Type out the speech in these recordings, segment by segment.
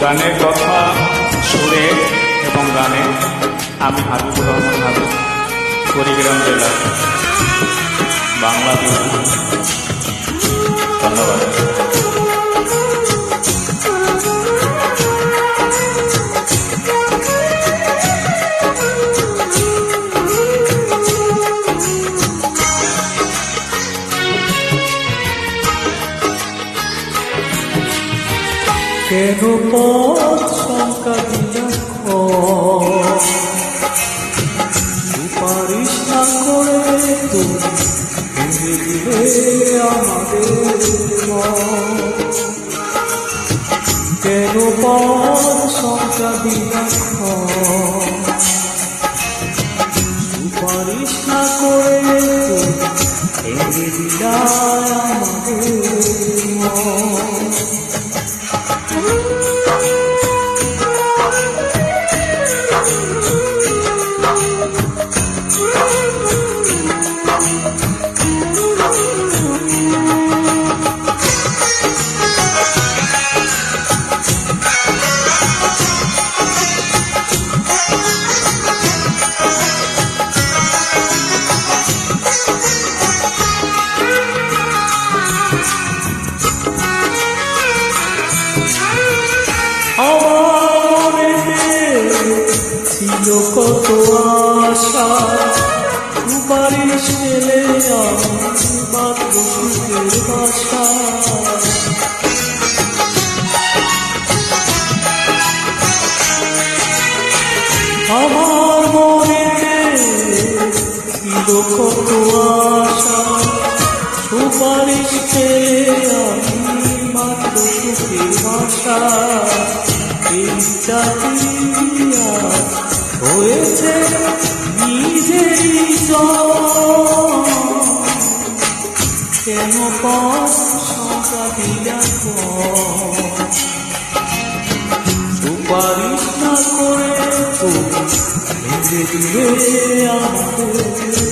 গানের কথা সুরে এবং গানে আমি হাবিবুর রহমান হাবিব কুড়িগ্রাম জেলা বাংলাদেশ। ধন্যবাদ। কেন পথ শঙ্কা বিলক্ষ সুপারিশ না করে তুমি দিলে আমাদের কেন পথ শঙ্কা বিলক্ষ সুপারিশ না করে তুমি দিলা আমাদের মন। ছিল কত আশা সুপারিশ পেলে আমি মাত্র সুখের বাসা। আমার মনে ছিল কত আশা সুপারিশ পেলে আমি মাত্র সুখের বাসা। এই জাতিয়া হয়েছে নিজেরই। কেন পথ দিয়া সুপারিশ না করে নিজে ভেঙে দিলে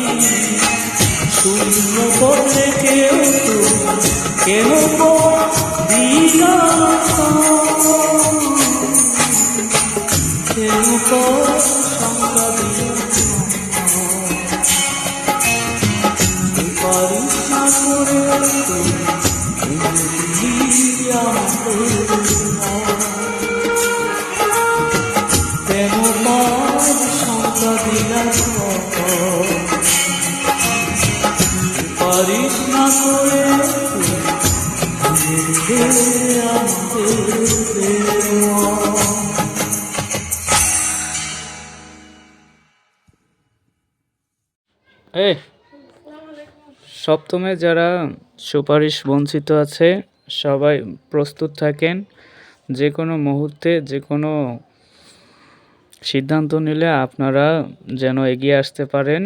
পথে কেউ দিলা কেউ সংখ্যা পারিস না। করে কেন সংখ্যা দিলা পারিস না করে সপ্তমে যারা সুপারিশ বঞ্চিত আছে, সবাই প্রস্তুত থাকেন। যে কোনো মুহূর্তে, যে কোনো সিদ্ধান্ত নিলে আপনারা যেন এগিয়ে আসতে পারেন।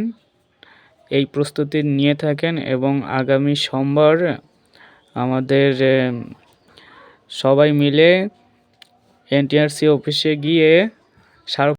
এই প্রস্তুতি নিয়ে থাকেন এবং আগামী সোমবার আমাদের সবাই মিলে এনটিআরসি অফিসে গিয়ে স্মারক